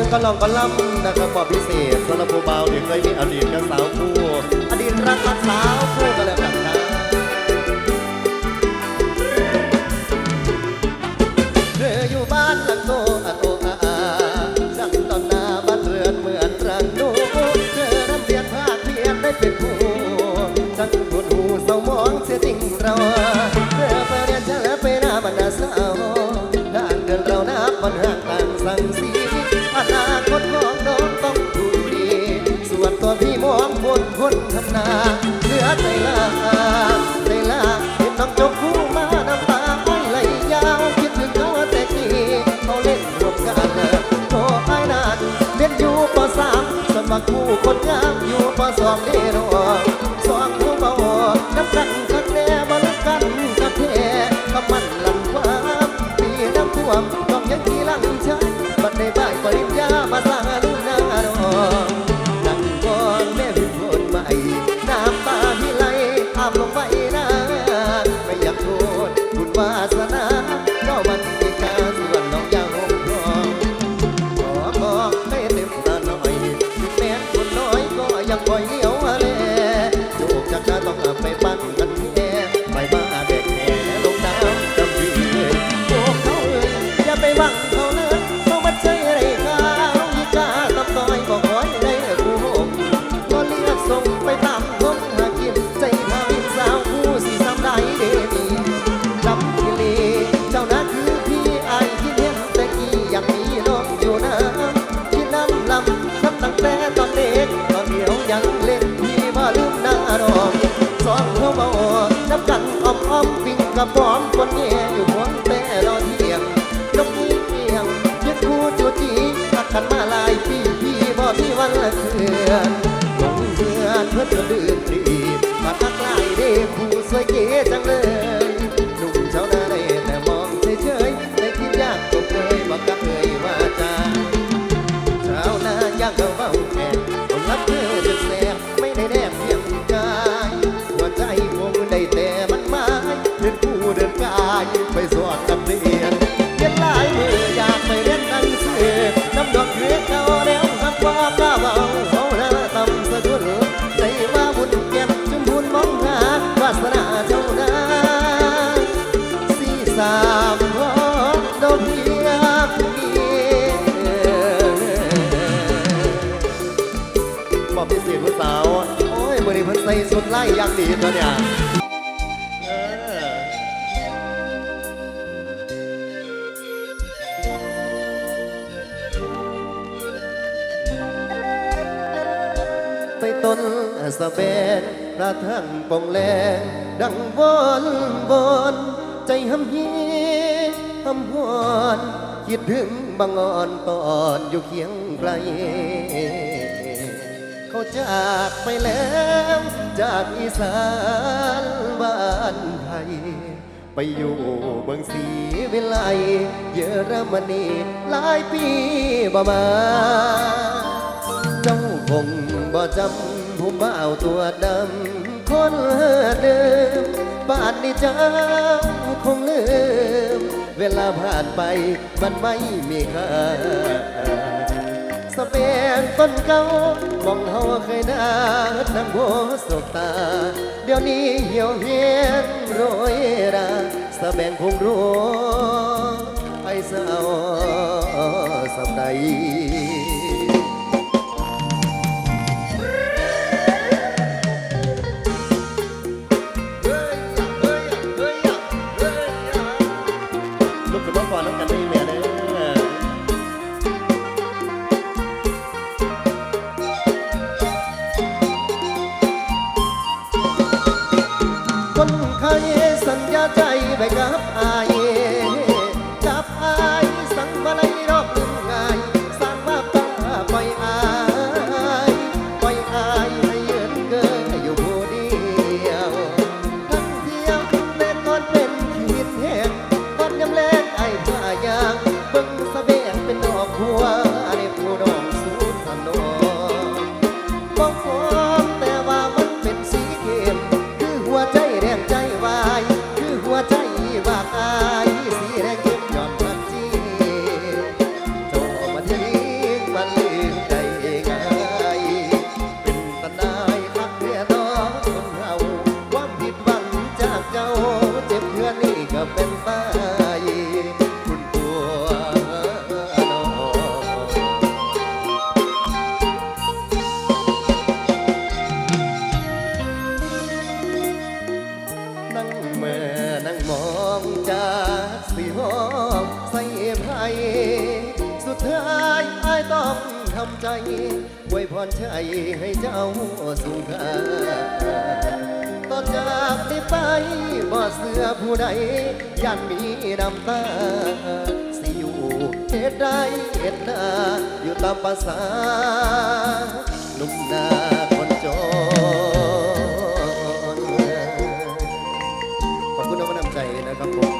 นึงก็ลองก็ล่ำนะครับบอกพิเศษสำหรับผู้เบาที่เคยมีอดีตกับสาวคู่อดีตรักกับสาวคู่ก็แล้วกันนะเธออยู่บ้านหลังโตอาโตอาอาดังตอนหน้าบ้านเรือนเหมือนรังนูเธอรำเรียนภาคเพียนได้เป็นผู้ คนทำนาเหลือใจลาใจลาเห็นน้องจบคู่มาน้ำตาคอยไหลยาว คิดถึงเขาแต่กี้เขาเล่นรวมกันโทรไอ้นานเรียนอยู่ปสามสมัครคู่คนงามอยู่ปสองเด้รอสองคู่เบาน้ำกันคักแน่บ่ลึกกันกับแท้คำมันลำความปีน้ำท่วมต้องยังทีหลังใช้บัดในบ้านป อนลงเดือนเพื่อนก็ดื่ม สุดไล่อยังดีตัวเนี่ยเออไปต้นสะเบนพระทั้งปองแรงดังวอนวอนใจหำยีหำหอนคิดถึงบางอ่อนตอนอยู่เคียงไกล เขาจากไปแล้ว จากอีสานบ้านไทย ไปอยู่เบืองสีวิไลเยอรมนีหลายปีบ่มา เจ้าคงบ่จำผู้บ่าวตัวดำคนเดิมบ้านนี้เจ้าคงลืม เวลาผ่านไปมันไม่มีค่า สเปนต้นเก่ามองเฮาเคยน่านั่งโบสบตา เดี๋ยวนี้เหี่ยวเหียนโรยราสแบงคงรู้ไอ้สาวสำใดลุกขึ้นมาก่อนแล้วกันนี่แม่เด้ นนี้ก็เป็นตาคุณตัวนองนั่งเมื่นั่งมองจากสีหอมใส่ไพรสุดท้ายอต้องทำใจไว้พรชัยให้เจ้าสุข ต่อจากนี้ไปบ่เสือผู้ใดยันมีน้ำตา สิอยู่เหตุใดเหตุนาอยู่ตามภาษาหนุ่มนาคนจนขอบคุณน้องน้ำใจนะครับผม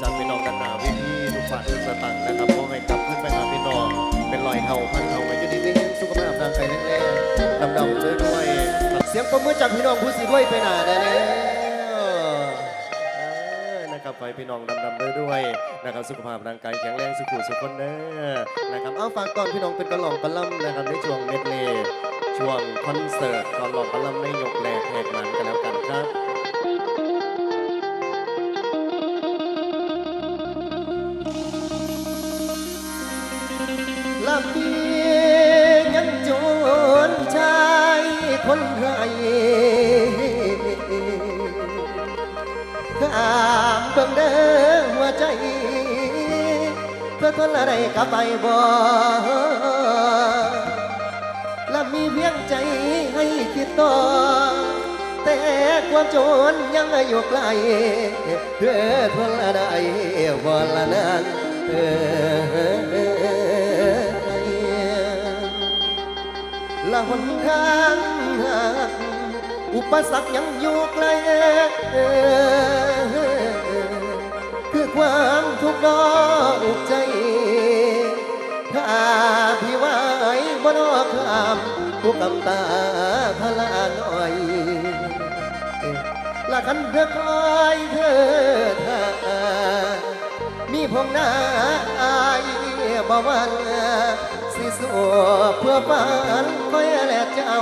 จากพี่น้องกันนาวิธีทุกฝ่ายทุกสตังค์นะครับขอให้กลับขึ้นไปหาพี่น้อง เป็นรอยเท่าพันเท่าไปอยู่ดีไม่แห้งสุขภาพร่างกายแข็งแรงลำดำด้วยด้วยเสียงปรบมือจากพี่น้องผู้ สิด้วยไปหนาได้แล้วนะครับไปพี่น้องดำดำด้วยด้วยนะครับสุขภาพร่างกายแข็งแรงสุขุสุขคนเน้อนะครับเอาฝากตอนพี่น้องเป็นกระหล่อมกระล่ำนะครับในช่วงเมดเลย์ช่วงคอนเสิร์ตกระหล่อมกระล่ำในยกแรกแหกมันกันแล้วกันครับ เพื่อทนอะไรกลับไปบ่และมีเพียงใจให้คิดต่อ แต่ความจนยังอยู่ไกลเพื่อทนอะไรบ่ละนั้นเออละหนทางหักอุปสรรคยังอยู่ไกลคือความทุกข์ดอกใจ พี่ไหวบ่นอกคำผู้กำตาพลาหน่อยละกันเธอคอยเธอท่ามีพงหน้าอายบ่วันสิสัวเพื่อฝันคอยแลเจ้า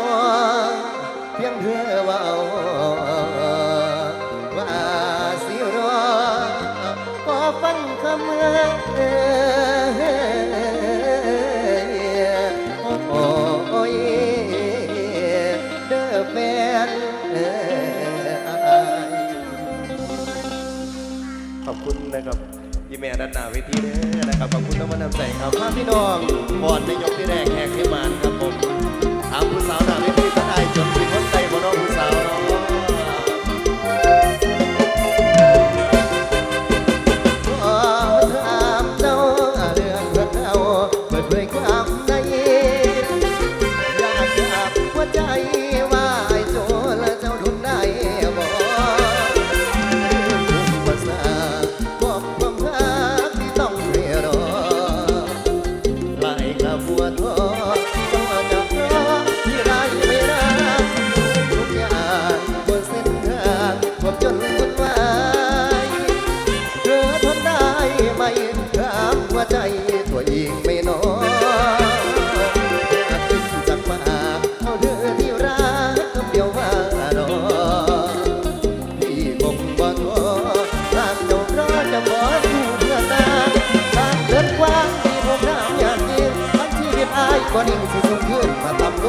อายก็นิ่งสิสูงขึ้นมาทำโล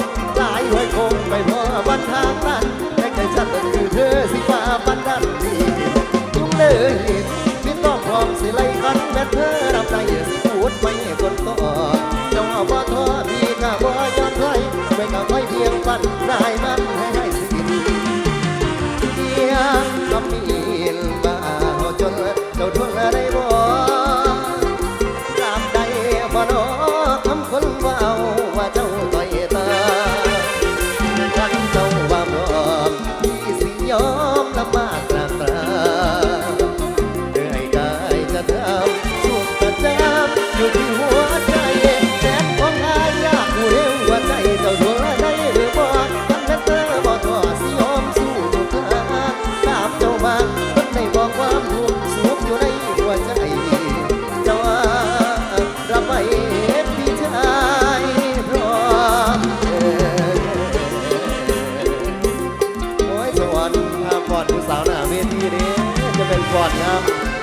กหลายหวยคงไปพอบันทางนั้นแต่ใจฉันนั้นคือเธอสิฟ้าบันดันดียุ่งเลยพี่ต้องพร้อมสิไล่กันแม้เธอรับได้สิพูดไม่คนต่อ โอ้